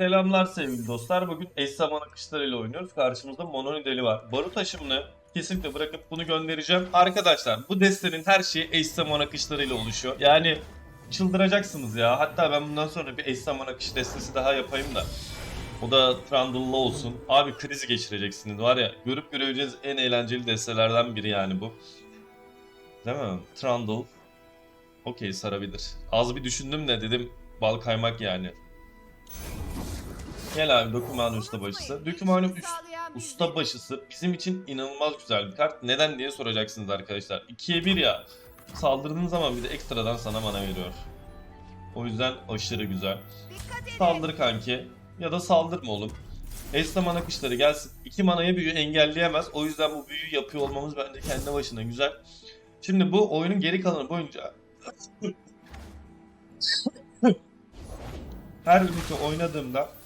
Selamlar sevgili dostlar. Bugün eş zaman akışlarıyla oynuyoruz. Karşımızda Mononi Deli var. Barut taşımını kesinlikle bırakıp bunu göndereceğim. Arkadaşlar bu destenin her şeyi eş zaman akışlarıyla oluşuyor. Yani çıldıracaksınız ya. Hatta ben bundan sonra bir eş zaman akış destesi daha yapayım da. O da Trundle'lı olsun. Abi krizi geçireceksiniz var ya. Görüp göreceğiniz en eğlenceli destelerden biri yani bu. Değil mi? Trundle. Okey sarabilir. Az bir düşündüm de dedim bal kaymak yani. Gel abi Dokümane Ustabaşısı. Dokümane üst, Ustabaşısı bizim için inanılmaz güzel bir kart. Neden diye soracaksınız arkadaşlar. 2'ye 1 ya. Saldırdığın zaman bir de ekstradan sana mana veriyor. O yüzden aşırı güzel. Saldır kanki. Ya da saldırma oğlum. Esna mana kışları gelsin. 2 manaya büyü engelleyemez. O yüzden bu büyüyü yapıyor olmamız bence kendi başına güzel. Şimdi bu oyunun geri kalanı boyunca her ünite oynadığımda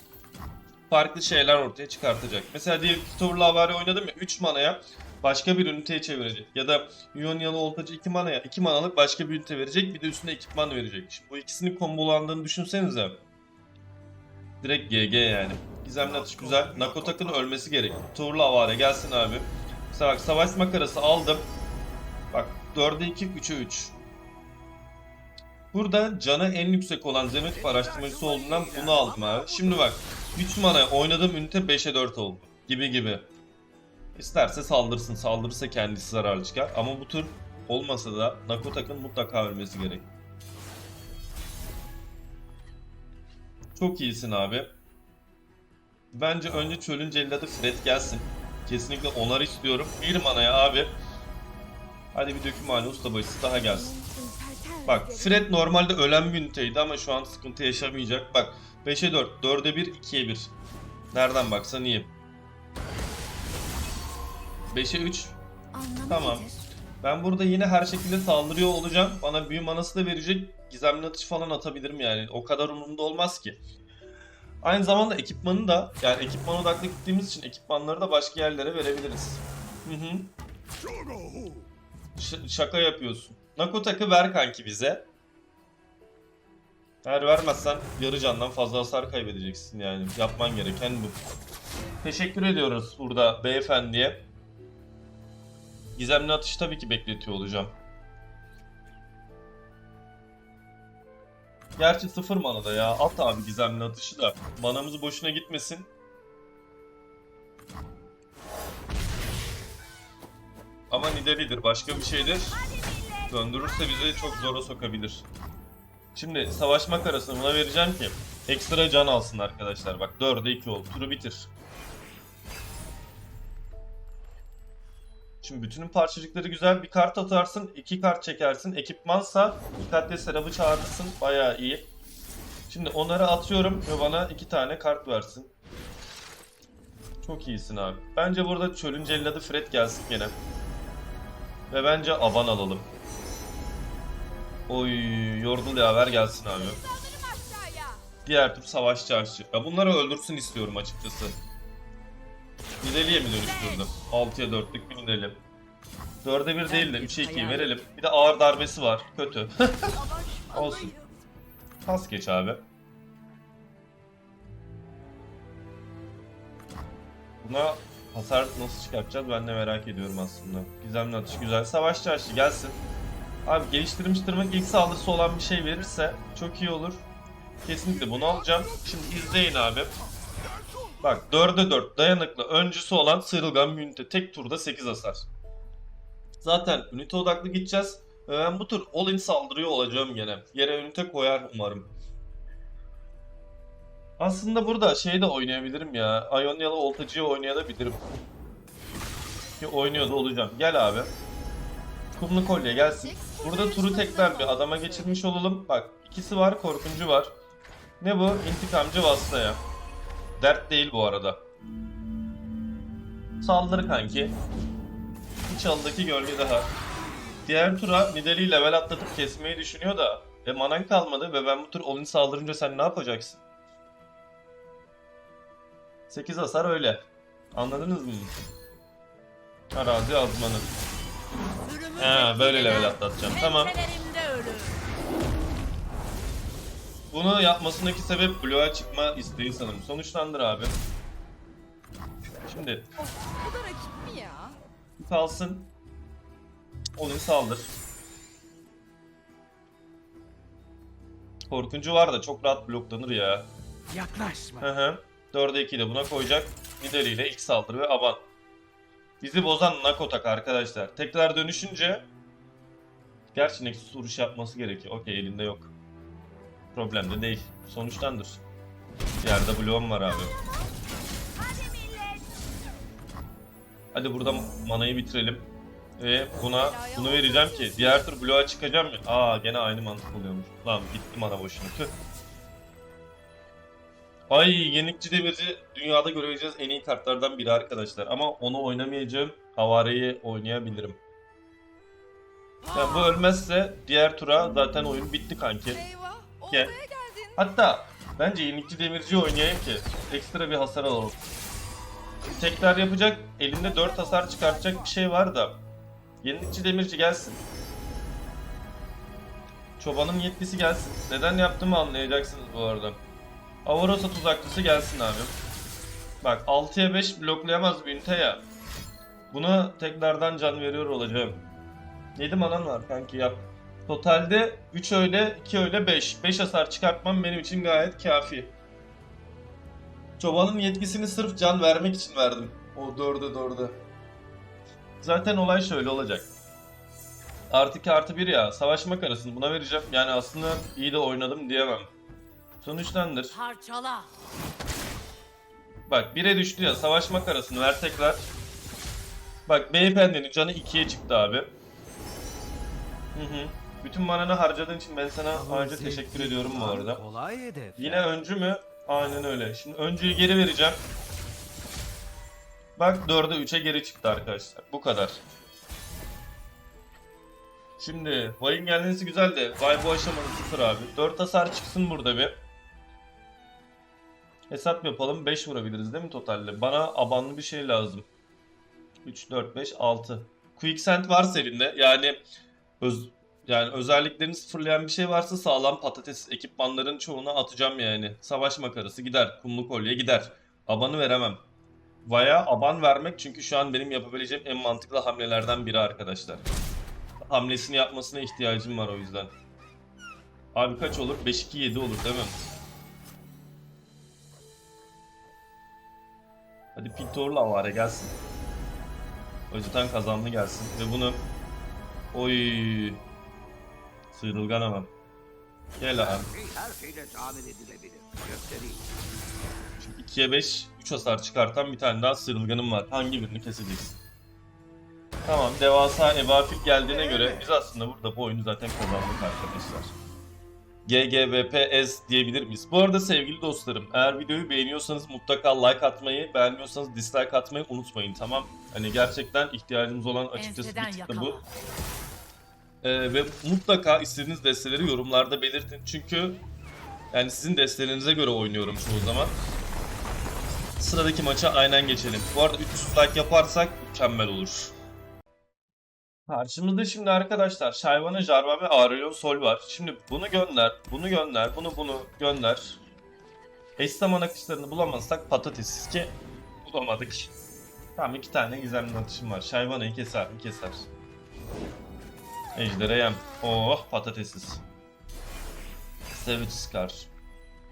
farklı şeyler ortaya çıkartacak. Mesela diyelim ki Avari oynadım ya 3 manaya başka bir üniteye çevirecek. Ya da Ionia'lı Oltacı 2 manaya 2 manalık başka bir ünite verecek bir de üstüne ekipman verecek. Şimdi bu ikisinin kombolandığını düşünsenize. Direkt GG yani. Gizemli atış güzel. Nakotak'ın ölmesi gerek. Tower'la Avari gelsin abi. Mesela bak savaş makarası aldım. Bak 4'e 2, 3'e 3. Burada canı en yüksek olan Zenith araştırmacısı olduğundan bunu aldım abi. Şimdi bak 3 mana oynadığım ünite 5'e 4 oldu. Gibi gibi. İsterse saldırsın. Saldırırsa kendisi zararlı çıkar. Ama bu tur olmasa da Nakotak'ın mutlaka ölmesi gerek. Çok iyisin abi. Bence önce çölün celladı Fred gelsin. Kesinlikle onar istiyorum. Bir manaya abi. Hadi bir dökümhane ustabaşısı daha gelsin. Bak Fred normalde ölen bir üniteydi ama şu an sıkıntı yaşamayacak. Bak 5'e 4, 4'e 1, 2'ye 1. Nereden baksan iyi. 5'e 3. Tamam. Ben burada yine her şekilde saldırıyor olacağım. Bana büyü manası da verecek. Gizemli atış falan atabilirim yani. O kadar umurumda olmaz ki. Aynı zamanda ekipmanı da yani ekipman odaklı gittiğimiz için ekipmanları da başka yerlere verebiliriz. Hı hı. Ş- şaka yapıyorsun. Nakotak'ı ver kanki bize. Eğer vermezsen yarı candan fazla hasar kaybedeceksin yani. Yapman gereken bu. Teşekkür ediyoruz burada beyefendiye. Gizemli atış tabii ki bekletiyor olacağım. Gerçi sıfır manada ya. At abi gizemli atışı da. Manamız boşuna gitmesin. Ama Nidalee'dir. Başka bir şeydir. Döndürürse bizi çok zora sokabilir. Şimdi savaş makarasını buna vereceğim ki ekstra can alsın arkadaşlar. Bak 4'e 2 oldu. Turu bitir. Şimdi bütünün parçacıkları güzel. Bir kart atarsın, iki kart çekersin. Ekipmansa dikkatle serabı çağırırsın. Bayağı iyi. Şimdi onları atıyorum ve bana iki tane kart versin. Çok iyisin abi. Bence burada çölün celladı Fred gelsin gene. Ve bence aban alalım. Oy yordul yaver gelsin abi. Diğer tur savaş çarşı. Ya bunları öldürsün istiyorum açıkçası. Nidalee'ye mi dönüştürdüm? 6'ya 4'lük bir Nidalee. 4'e 1 değil de 3'e 2'yi verelim. Bir de ağır darbesi var. Kötü. Olsun. Pas geç abi. Buna hasar nasıl çıkartacağız ben de merak ediyorum aslında. Gizemli atış güzel. Savaş çarşı gelsin. Abi geliştirilmiş tırmık ilk saldırısı olan bir şey verirse çok iyi olur. Kesinlikle bunu alacağım. Şimdi izleyin abi. Bak 4'e 4 dayanıklı öncüsü olan sıyrılgan bir ünite. Tek turda 8 hasar. Zaten ünite odaklı gideceğiz. Ben bu tur all in saldırıyor olacağım gene. Yere ünite koyar umarım. Aslında burada şey de oynayabilirim ya. Ionia'lı oltacıyı oynayabilirim. Ki oynuyor da olacağım. Gel abi. Kumlu kolye gelsin. Burada turu tekrar bir adama geçirmiş olalım. Bak ikisi var korkuncu var. Ne bu? İntikamcı Vasta'ya. Dert değil bu arada. Saldır kanki. Bir çalıdaki gölge daha. Diğer tura Nidalee'yi level atlatıp kesmeyi düşünüyor da. E manan kalmadı ve ben bu tur Olin saldırınca sen ne yapacaksın? 8 hasar öyle. Anladınız mı? Arazi azmanı. He böyle level atlatacağım. Tamam. bunu yapmasındaki sebep bloğa çıkma isteği sanırım. Sonuçlandır abi. Şimdi bu da rakip mi ya? kalsın. Onu saldır. Korkuncu var da çok rahat bloklanır ya. Yaklaşma. Hı hı. 4'e 2 de buna koyacak. Midoriyle ilk saldırı ve aban. Bizi bozan Nakotak arkadaşlar. Tekrar dönüşünce Gerçi Nexus vuruş yapması gerekiyor. Okey elinde yok. Problem de değil. Sonuçtandır. Yerde bloğum var abi. Hadi burada manayı bitirelim. Ve buna bunu vereceğim ki diğer tur bloğa çıkacağım. Aa gene aynı mantık oluyormuş. Lan bitti mana boşuna. Tüh. Ay Yenilikçi Demirci dünyada görebileceğiz en iyi kartlardan biri arkadaşlar. Ama onu oynamayacağım. Havareyi oynayabilirim. Ya bu ölmezse diğer tura zaten oyun bitti kanki. Gel. Hatta bence Yenilikçi Demirci oynayayım ki ekstra bir hasar alalım. Tekrar yapacak, elinde 4 hasar çıkartacak bir şey var da. Yenilikçi Demirci gelsin. Çobanın yetkisi gelsin. Neden yaptığımı anlayacaksınız bu arada. Avarosa tuzaklısı gelsin abi. Bak 6'ya 5 bloklayamaz bir ünite ya. Buna tekrardan can veriyor olacağım. 7 manan var kanki yap. Totalde 3 öyle 2 öyle 5. 5 hasar çıkartmam benim için gayet kafi. Çobanın yetkisini sırf can vermek için verdim. O 4'e 4'e. Zaten olay şöyle olacak. Artı 2 artı 1 ya. Savaşma karasını buna vereceğim. Yani aslında iyi de oynadım diyemem. Sonuçtandır. Parçala. Bak 1'e düştü ya. Savaşma karasını ver tekrar. Bak beyefendinin canı 2'ye çıktı abi. Hı hı. Bütün mananı harcadığın için ben sana ayrıca teşekkür ediyorum bu arada. Kolay hedef. Yine öncü mü? Aynen öyle. Şimdi öncüyü geri vereceğim. Bak 4'e 3'e geri çıktı arkadaşlar. Bu kadar. Şimdi Vay'ın gelmesi güzel de Vay bu aşamada 0 abi. 4 hasar çıksın burada bir. Hesap yapalım. 5 vurabiliriz değil mi totalde? Bana abanlı bir şey lazım. 3, 4, 5, 6. Quicksand varsa elinde yani öz, yani özelliklerini sıfırlayan bir şey varsa sağlam patates ekipmanların çoğuna atacağım yani. Savaş makarası gider, kumlu kolye gider. Abanı veremem. Vaya aban vermek çünkü şu an benim yapabileceğim en mantıklı hamlelerden biri arkadaşlar. Hamlesini yapmasına ihtiyacım var o yüzden. Abi kaç olur? 5-2-7 olur değil mi? Hadi Pintor'la avare gelsin. Öcüten kazanlı gelsin ve bunu Oy Sıyrılgan hemen. Gel abi. Her şeyle tamir edilebilir. Göstereyim. Şimdi 2'ye 5, 3 hasar çıkartan bir tane daha sıyrılganım var. Hangi birini keseceksin? Tamam, devasa Ebafil geldiğine göre biz aslında burada bu oyunu zaten kazandık arkadaşlar. GGVPS diyebilir miyiz? Bu arada sevgili dostlarım, eğer videoyu beğeniyorsanız mutlaka like atmayı, beğenmiyorsanız dislike atmayı unutmayın tamam? Hani gerçekten ihtiyacımız olan açıkçası Enseden bir tık da yakala. bu. Ee, ve mutlaka istediğiniz desteleri yorumlarda belirtin. Çünkü yani sizin destelerinize göre oynuyorum çoğu zaman. Sıradaki maça aynen geçelim. Bu arada 300 like yaparsak mükemmel olur. Karşımızda şimdi arkadaşlar Shyvana, Jarvan ve Aurelion Sol var. Şimdi bunu gönder, bunu gönder, bunu bunu gönder. Eş zaman akışlarını bulamazsak patates ki bulamadık. Tamam iki tane gizemli atışım var. Shyvana'yı keser mi? Keser. Ejder'e yem. Oh patatesiz. Savage Scar.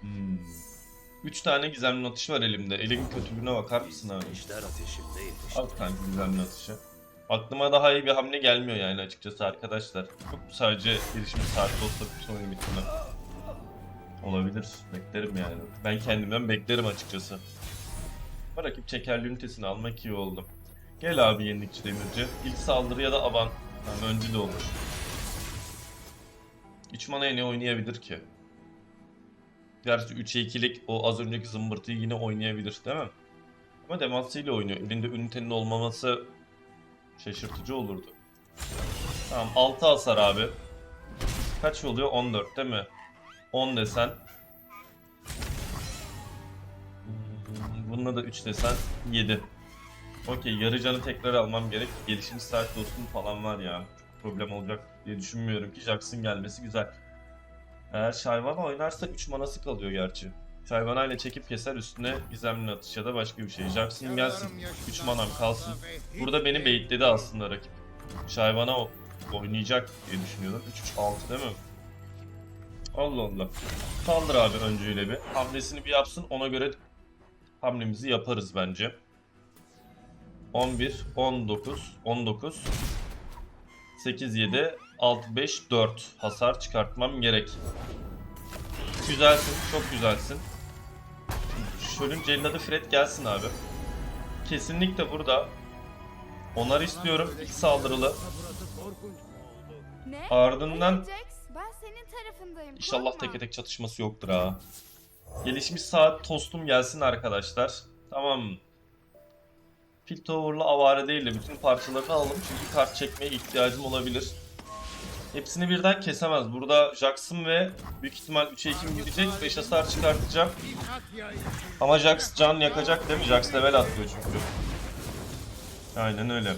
Hmm. Üç tane gizemli atış var elimde. Elimin kötülüğüne bakar mısın abi? İşler ateşimde yetişti. Al kanka gizemli atışı. Aklıma daha iyi bir hamle gelmiyor yani açıkçası arkadaşlar. Çok sadece girişimi saatte olsa bütün oyunu bitirme. Olabilir. Beklerim yani. Ben kendimden beklerim açıkçası. Ama rakip çekerli ünitesini almak iyi oldu. Gel abi yenilikçi demirci. İlk saldırı ya da aban. Yani öncü de olur. 3 manaya ne oynayabilir ki? Gerçi 3'e 2'lik o az önceki zımbırtıyı yine oynayabilir değil mi? Ama Demacia ile oynuyor. Elinde ünitenin olmaması şaşırtıcı olurdu. Tamam 6 hasar abi. Kaç oluyor? 14 değil mi? 10 desen. Bununla da 3 desen 7. Okey yarı canı tekrar almam gerek. Gelişim saat dostum falan var ya. Çok problem olacak diye düşünmüyorum ki Jackson gelmesi güzel. Eğer Shyvana oynarsa 3 manası kalıyor gerçi. Shyvana ile çekip keser üstüne gizemli atış ya da başka bir şey. Jackson gelsin. 3 manam kalsın. Burada beni baitledi aslında rakip. Shyvana o- oynayacak diye düşünüyordum. 3-3-6 değil mi? Allah Allah. Kaldır abi öncüyle bir. Hamlesini bir yapsın ona göre hamlemizi yaparız bence. 11, 19, 19, 8, 7, 6, 5, 4 hasar çıkartmam gerek. Güzelsin, çok güzelsin. Şölün celladı Fred gelsin abi. Kesinlikle burada onar istiyorum. İlk saldırılı. Ne? Ardından ben senin tarafındayım. İnşallah teke tek çatışması yoktur ha. Gelişmiş saat tostum gelsin arkadaşlar. Tamam. Piltover'la avare değil de bütün parçalarını alalım çünkü kart çekmeye ihtiyacım olabilir. Hepsini birden kesemez. Burada Jackson ve büyük ihtimal 3'e 2 mi gidecek? 5 hasar çıkartacağım. Ama Jax can yakacak değil mi? Jax level atlıyor çünkü. Aynen öyle.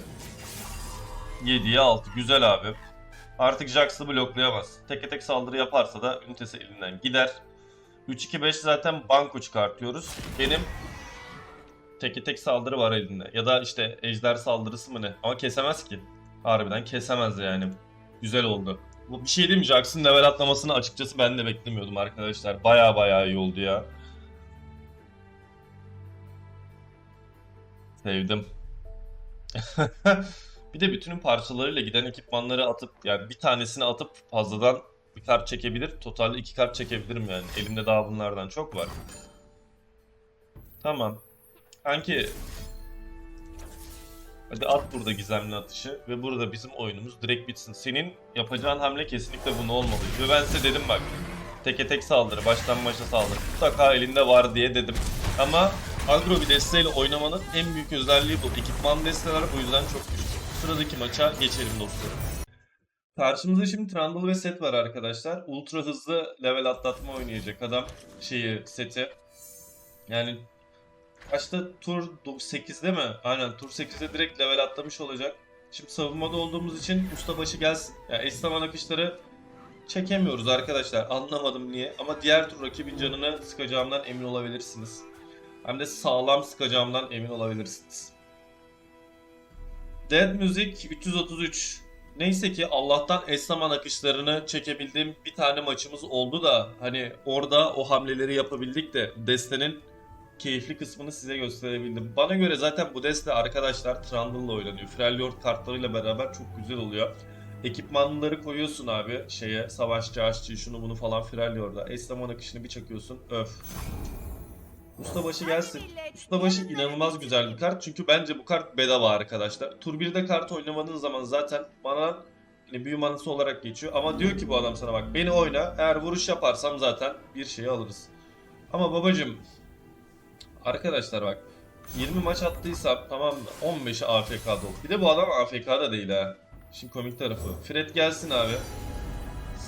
7'ye 6. Güzel abi. Artık Jax'ı bloklayamaz. Teke tek saldırı yaparsa da ünitesi elinden gider. 3-2-5 zaten banko çıkartıyoruz. Benim teke tek saldırı var elinde. Ya da işte ejder saldırısı mı ne? Ama kesemez ki. Harbiden kesemez yani. Güzel oldu. Bu bir şey mi? Jax'ın level atlamasını açıkçası ben de beklemiyordum arkadaşlar. Baya baya iyi oldu ya. Sevdim. Bir de bütünün parçalarıyla giden ekipmanları atıp yani bir tanesini atıp fazladan bir kart çekebilir. Totalde iki kart çekebilirim yani. Elimde daha bunlardan çok var. Tamam. Kanki Hadi at burada gizemli atışı ve burada bizim oyunumuz direkt bitsin. Senin yapacağın hamle kesinlikle bunu olmalı. Ve ben size dedim bak. Teke tek saldırı, baştan başa saldırı. Mutlaka elinde var diye dedim. Ama agro bir desteğiyle oynamanın en büyük özelliği bu. Ekipman desteler bu yüzden çok güçlü. Sıradaki maça geçelim dostlarım. Karşımızda şimdi Trundle ve Set var arkadaşlar. Ultra hızlı level atlatma oynayacak adam şeyi seti. Yani kaçta tur 8'de mi? Aynen tur 8'de direkt level atlamış olacak. Şimdi savunmada olduğumuz için ustabaşı gelsin. Ya yani eş zaman akışları çekemiyoruz arkadaşlar. Anlamadım niye. Ama diğer tur rakibin canını sıkacağımdan emin olabilirsiniz. Hem de sağlam sıkacağımdan emin olabilirsiniz. Dead Music 333. Neyse ki Allah'tan eş zaman akışlarını çekebildiğim bir tane maçımız oldu da hani orada o hamleleri yapabildik de destenin keyifli kısmını size gösterebildim. Bana göre zaten bu deste arkadaşlar Trundle'la oynanıyor. Freljord kartlarıyla beraber çok güzel oluyor. Ekipmanları koyuyorsun abi şeye savaşçı, aşçı, şunu bunu falan Freljord'a. Eş zaman akışını bir çakıyorsun. Öf. Ustabaşı gelsin. Ustabaşı inanılmaz güzel bir kart. Çünkü bence bu kart bedava arkadaşlar. Tur 1'de kart oynamadığın zaman zaten bana hani büyü manası olarak geçiyor. Ama diyor ki bu adam sana bak beni oyna. Eğer vuruş yaparsam zaten bir şeyi alırız. Ama babacım arkadaşlar bak 20 maç attıysam tamam mı? 15'i AFK'da oldu. Bir de bu adam AFK'da değil ha. Şimdi komik tarafı. Fred gelsin abi.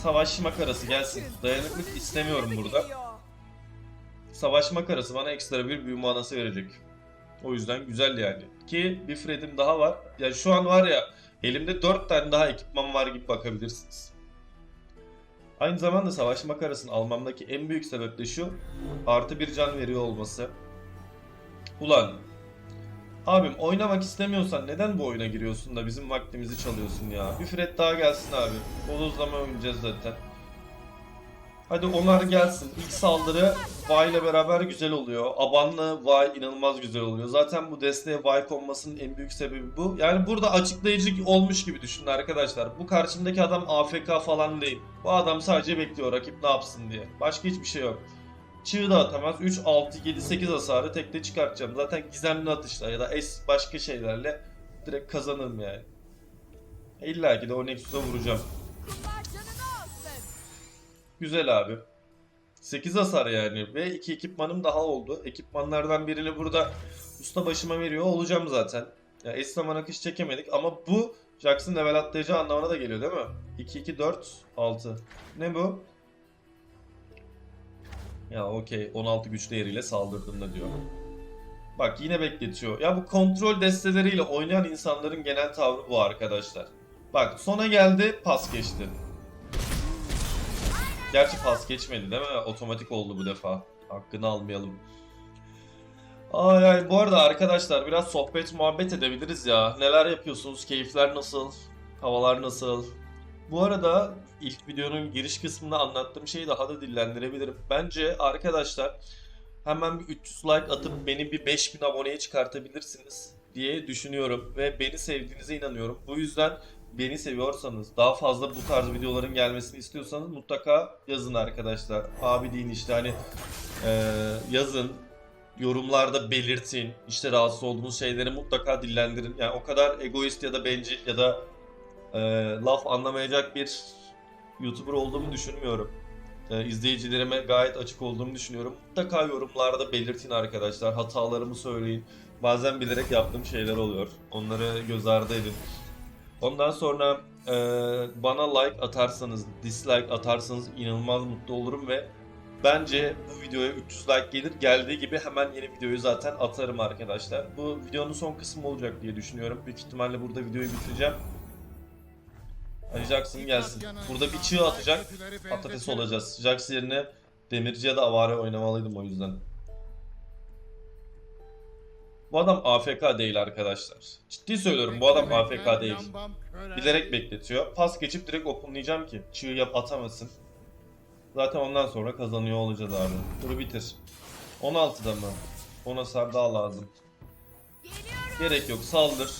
Savaş makarası gelsin. Dayanıklık istemiyorum burada. Savaş makarası bana ekstra bir büyü manası verecek. O yüzden güzel yani. Ki bir Fred'im daha var. Yani şu an var ya elimde 4 tane daha ekipman var gibi bakabilirsiniz. Aynı zamanda savaş makarasını almamdaki en büyük sebep de şu. Artı bir can veriyor olması. Ulan. Abim oynamak istemiyorsan neden bu oyuna giriyorsun da bizim vaktimizi çalıyorsun ya. Bir Fred daha gelsin abi. Bodozlama oynayacağız zaten. Hadi onlar gelsin. İlk saldırı Vay ile beraber güzel oluyor. Abanlı Vay inanılmaz güzel oluyor. Zaten bu desteğe Vay konmasının en büyük sebebi bu. Yani burada açıklayıcı olmuş gibi düşünün arkadaşlar. Bu karşımdaki adam AFK falan değil. Bu adam sadece bekliyor rakip ne yapsın diye. Başka hiçbir şey yok. Çığ da atamaz. 3, 6, 7, 8 hasarı tekte çıkartacağım. Zaten gizemli atışla ya da es başka şeylerle direkt kazanırım yani. İlla ki de o Nexus'a vuracağım. Güzel abi. 8 hasar yani ve iki ekipmanım daha oldu. Ekipmanlardan birini burada usta başıma veriyor olacağım zaten. Ya eş zaman akış çekemedik ama bu Jackson level atlayacağı anlamına da geliyor değil mi? 2 2 4 6. Ne bu? Ya okey 16 güç değeriyle saldırdığında diyor. Bak yine bekletiyor. Ya bu kontrol desteleriyle oynayan insanların genel tavrı bu arkadaşlar. Bak sona geldi pas geçti. Gerçi pas geçmedi değil mi? Otomatik oldu bu defa. Hakkını almayalım. Ay ay bu arada arkadaşlar biraz sohbet muhabbet edebiliriz ya. Neler yapıyorsunuz? Keyifler nasıl? Havalar nasıl? Bu arada ilk videonun giriş kısmında anlattığım şeyi daha da dillendirebilirim. Bence arkadaşlar hemen bir 300 like atıp beni bir 5000 aboneye çıkartabilirsiniz diye düşünüyorum ve beni sevdiğinize inanıyorum. Bu yüzden beni seviyorsanız, daha fazla bu tarz videoların gelmesini istiyorsanız mutlaka yazın arkadaşlar. Abi deyin işte hani eee, yazın, yorumlarda belirtin. İşte rahatsız olduğunuz şeyleri mutlaka dillendirin. Yani o kadar egoist ya da bencil ya da eee, laf anlamayacak bir YouTuber olduğumu düşünmüyorum. Eee, izleyicilerime gayet açık olduğumu düşünüyorum. Mutlaka yorumlarda belirtin arkadaşlar. Hatalarımı söyleyin. Bazen bilerek yaptığım şeyler oluyor. Onları göz ardı edin. Ondan sonra eee, bana like atarsanız, dislike atarsanız inanılmaz mutlu olurum ve bence bu videoya 300 like gelir. Geldiği gibi hemen yeni videoyu zaten atarım arkadaşlar. Bu videonun son kısmı olacak diye düşünüyorum. Büyük ihtimalle burada videoyu bitireceğim. Ali Jackson gelsin. Burada bir çığ atacak. Patates olacağız. Jax yerine Demirci ya da Avare oynamalıydım o yüzden. Bu adam AFK değil arkadaşlar. Ciddi söylüyorum bu adam AFK değil. Bilerek bekletiyor. Pas geçip direkt openlayacağım ki çığ yap atamasın. Zaten ondan sonra kazanıyor olacağız abi. Turu bitir. 16'da mı? Ona sar daha lazım. Gerek yok saldır.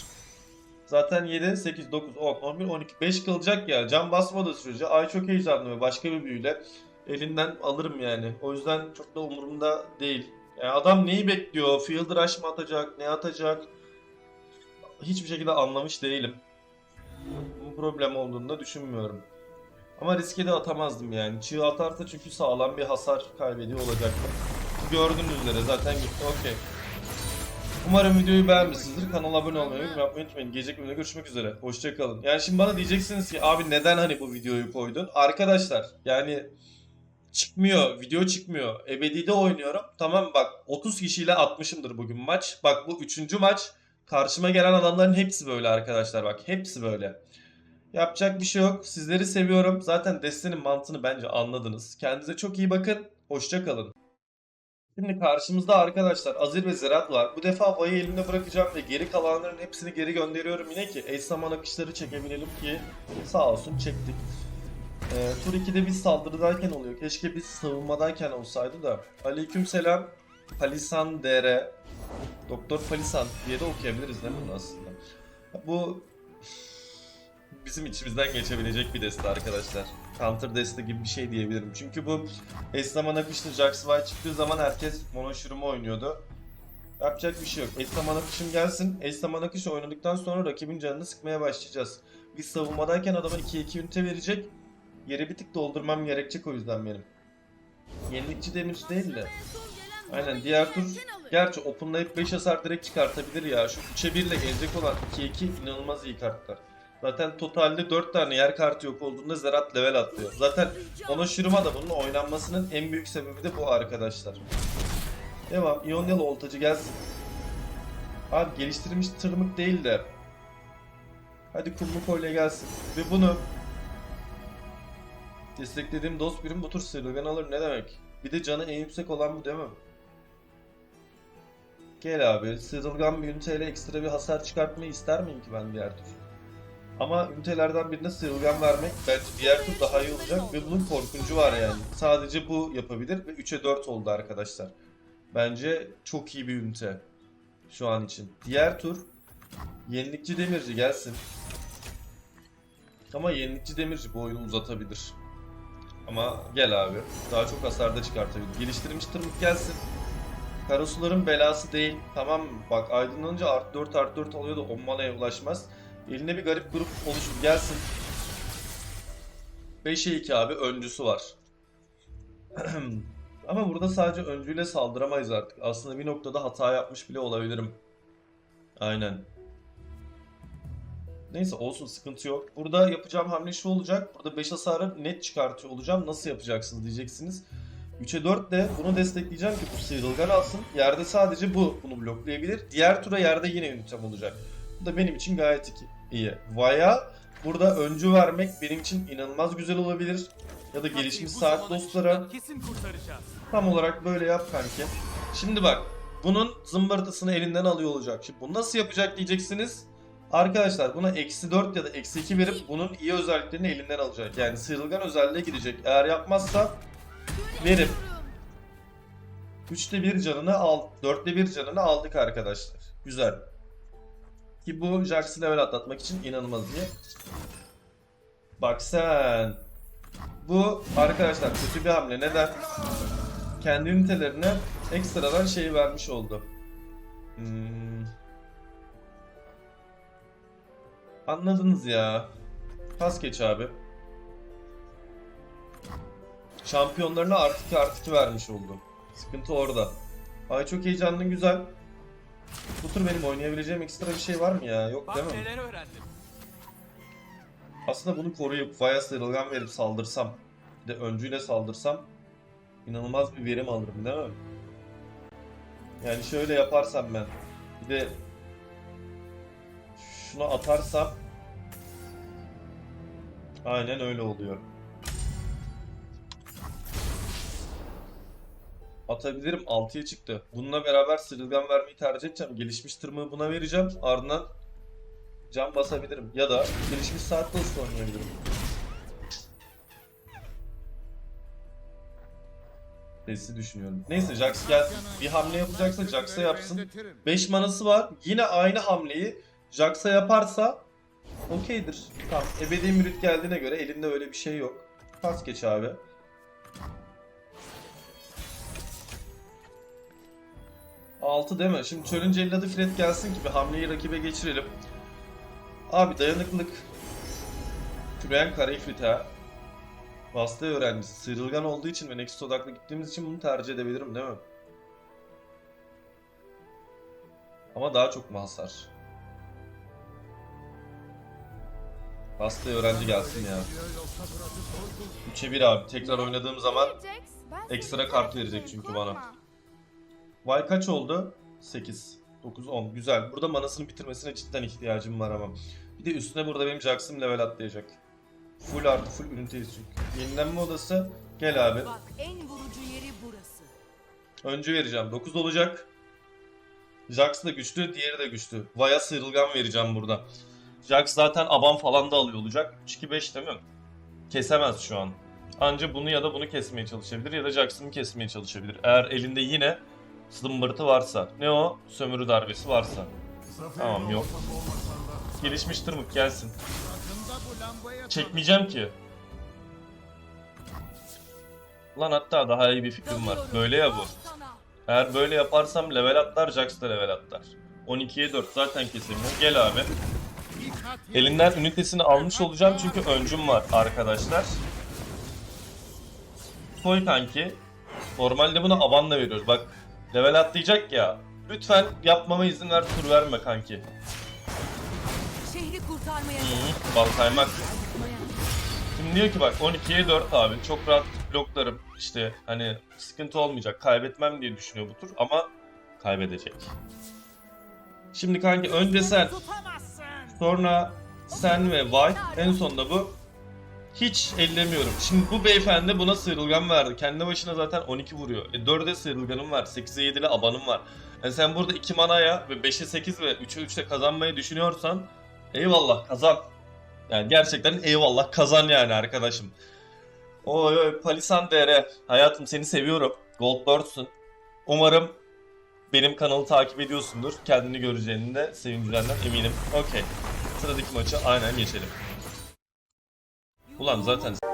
Zaten 7, 8, 9, 10, 11, 12, 5 kalacak ya. Can basmadığı sürece ay çok heyecanlı ve başka bir büyüyle elinden alırım yani. O yüzden çok da umurumda değil. Yani adam neyi bekliyor? Field rush mı atacak? Ne atacak? Hiçbir şekilde anlamış değilim. Bu problem olduğunu da düşünmüyorum. Ama riske de atamazdım yani. Çığ atarsa çünkü sağlam bir hasar kaybediyor olacaktı. Gördüğünüz üzere zaten gitti okey. Umarım videoyu beğenmişsinizdir. Kanala abone olmayı, yorum unutmayın. Gelecek bölümde görüşmek üzere. Hoşçakalın. Yani şimdi bana diyeceksiniz ki abi neden hani bu videoyu koydun? Arkadaşlar yani çıkmıyor. Video çıkmıyor. Ebedi'de oynuyorum. Tamam bak 30 kişiyle atmışımdır bugün maç. Bak bu üçüncü maç. Karşıma gelen adamların hepsi böyle arkadaşlar bak. Hepsi böyle. Yapacak bir şey yok. Sizleri seviyorum. Zaten destenin mantığını bence anladınız. Kendinize çok iyi bakın. Hoşça kalın. Şimdi karşımızda arkadaşlar Azir ve Zerat var. Bu defa Vay'ı elimde bırakacağım ve geri kalanların hepsini geri gönderiyorum yine ki eş zaman akışları çekebilelim ki sağ olsun çektik. Ee, tur 2'de biz saldırıdayken oluyor. Keşke biz savunmadayken olsaydı da. Aleykümselam. Palisan DR. Doktor Palisan diye de okuyabiliriz değil mi aslında? Bu bizim içimizden geçebilecek bir deste arkadaşlar. Counter deste gibi bir şey diyebilirim. Çünkü bu eş zaman akışlı Jaxby çıktığı zaman herkes monoşurumu oynuyordu. Yapacak bir şey yok. Eş zaman akışım gelsin. Eş zaman oynadıktan sonra rakibin canını sıkmaya başlayacağız. Biz savunmadayken adama 2-2 ünite verecek. Yeri bir tık doldurmam gerekecek o yüzden benim. Yenilikçi demir değil de. Aynen diğer tur gerçi openlayıp 5 hasar direkt çıkartabilir ya. Şu 3'e 1 ile gelecek olan 2-2 inanılmaz iyi kartlar. Zaten totalde 4 tane yer kartı yok olduğunda Zerat level atlıyor. Zaten Onoshiruma da bunun oynanmasının en büyük sebebi de bu arkadaşlar. Devam. İonyalı oltacı gelsin. Abi geliştirilmiş tırmık değil de. Hadi kumlu kolye gelsin. Ve bunu desteklediğim dost birim bu tür slogan alır ne demek? Bir de canı en yüksek olan bu değil mi? Gel abi. Sıyrılgan bir üniteyle ekstra bir hasar çıkartmayı ister miyim ki ben diğer tur? Ama ünitelerden birine sıyrılgan vermek bence diğer tur daha iyi olacak ve bunun korkuncu var yani. Sadece bu yapabilir ve 3'e 4 oldu arkadaşlar. Bence çok iyi bir ünite şu an için. Diğer tur yenilikçi demirci gelsin. Ama yenilikçi demirci bu oyunu uzatabilir. Ama gel abi. Daha çok hasarda çıkartabilir. Geliştirilmiş tırmık gelsin. Karasuların belası değil. Tamam? Bak aydınlanınca art 4 art 4 alıyor da 10 manaya ulaşmaz. Eline bir garip grup oluşur gelsin. 5'e 2 abi öncüsü var. Ama burada sadece öncüyle saldıramayız artık. Aslında bir noktada hata yapmış bile olabilirim. Aynen. Neyse olsun sıkıntı yok. Burada yapacağım hamle şu olacak. Burada 5 hasarı net çıkartıyor olacağım. Nasıl yapacaksınız diyeceksiniz. 3'e 4 de bunu destekleyeceğim ki bu sıyrılgan alsın. Yerde sadece bu bunu bloklayabilir. Diğer tura yerde yine ünitem olacak. Bu da benim için gayet iyi. Vaya burada öncü vermek benim için inanılmaz güzel olabilir. Ya da gelişmiş saat dostlara tam olarak böyle yap kanki. Şimdi bak bunun zımbırtısını elinden alıyor olacak. Şimdi bunu nasıl yapacak diyeceksiniz. Arkadaşlar buna eksi 4 ya da eksi 2 verip bunun iyi özelliklerini elinden alacak. Yani sıyrılgan özelliğe gidecek. Eğer yapmazsa verip 3'te 1 canını al, 4'te 1 canını aldık arkadaşlar. Güzel. Ki bu Jax'ı level atlatmak için inanılmaz iyi. Bak sen. Bu arkadaşlar kötü bir hamle. Neden? Kendi ünitelerine ekstradan şey vermiş oldu. Hmm. Anladınız ya. Pas geç abi. Şampiyonlarına artı 2 artı 2 vermiş oldu. Sıkıntı orada. Ay çok heyecanlı güzel. Bu tur benim oynayabileceğim ekstra bir şey var mı ya? Yok Bak değil mi? neler öğrendim. Aslında bunu koruyup Vaya sıyrılgan verip saldırsam bir de öncüyle saldırsam inanılmaz bir verim alırım değil mi? Yani şöyle yaparsam ben bir de şunu atarsam aynen öyle oluyor. Atabilirim 6'ya çıktı. Bununla beraber sıyrılgan vermeyi tercih edeceğim. Gelişmiş tırmığı buna vereceğim. Ardından Can basabilirim ya da gelişmiş saat dostu oynayabilirim. Desi düşünüyorum. Neyse Jax gel bir hamle yapacaksa Jax'a yapsın. 5 manası var. Yine aynı hamleyi Jax'a yaparsa okeydir. Tamam. Ebedi mürit geldiğine göre elinde öyle bir şey yok. Pas geç abi. Altı değil mi? Şimdi çölün celladı Fred gelsin ki bir hamleyi rakibe geçirelim. Abi dayanıklılık. Küreyen Karayfrit ha. Vasıta öğrencisi. Sıyrılgan olduğu için ve Nexus odaklı gittiğimiz için bunu tercih edebilirim değil mi? Ama daha çok mu hasar? Vasıta öğrenci gelsin ya. 3'e 1 abi. Tekrar oynadığım zaman ekstra kart verecek çünkü bana. Vay kaç oldu? 8. 9, 10. Güzel. Burada manasını bitirmesine cidden ihtiyacım var ama. Bir de üstüne burada benim Jax'ım level atlayacak. Full artı full üniteyiz çünkü. Yenilenme odası. Gel abi. Bak en vurucu yeri burası. Öncü vereceğim. 9 olacak. Jax da güçlü, diğeri de güçlü. Vaya sıyrılgan vereceğim burada. Jax zaten aban falan da alıyor olacak. 3-2-5 değil mi? Kesemez şu an. Anca bunu ya da bunu kesmeye çalışabilir ya da Jax'ını kesmeye çalışabilir. Eğer elinde yine zımbırtı varsa. Ne o? Sömürü darbesi varsa. Tamam yok. Gelişmiş tırmık gelsin. Çekmeyeceğim ki. Lan hatta daha iyi bir fikrim var. Böyle ya bu. Eğer böyle yaparsam level atlar, Jax da level atlar. 12'ye 4 zaten kesemiyor. Gel abi. Elinden ünitesini almış olacağım çünkü öncüm var arkadaşlar. Koy kanki. Normalde buna avanla veriyoruz. Bak level atlayacak ya. Lütfen yapmama izin ver tur verme kanki. Şehri kurtarmaya Hı, bal kaymak. Şimdi diyor ki bak 12'ye 4 abi çok rahat bloklarım işte hani sıkıntı olmayacak kaybetmem diye düşünüyor bu tur ama kaybedecek. Şimdi kanki önce sen sonra sen ve White en sonunda bu hiç ellemiyorum. Şimdi bu beyefendi buna sıyrılgan verdi. Kendi başına zaten 12 vuruyor. E 4'e sıyrılganım var. 8'e 7'li abanım var. Yani sen burada 2 manaya ve 5'e 8 ve 3'e 3'te kazanmayı düşünüyorsan eyvallah kazan. Yani gerçekten eyvallah kazan yani arkadaşım. Oy oy Palisan DR. Hayatım seni seviyorum. Goldbird'sün. Umarım benim kanalı takip ediyorsundur. Kendini göreceğini de sevineceğinden eminim. Okey. Sıradaki maça aynen geçelim. Ulan zaten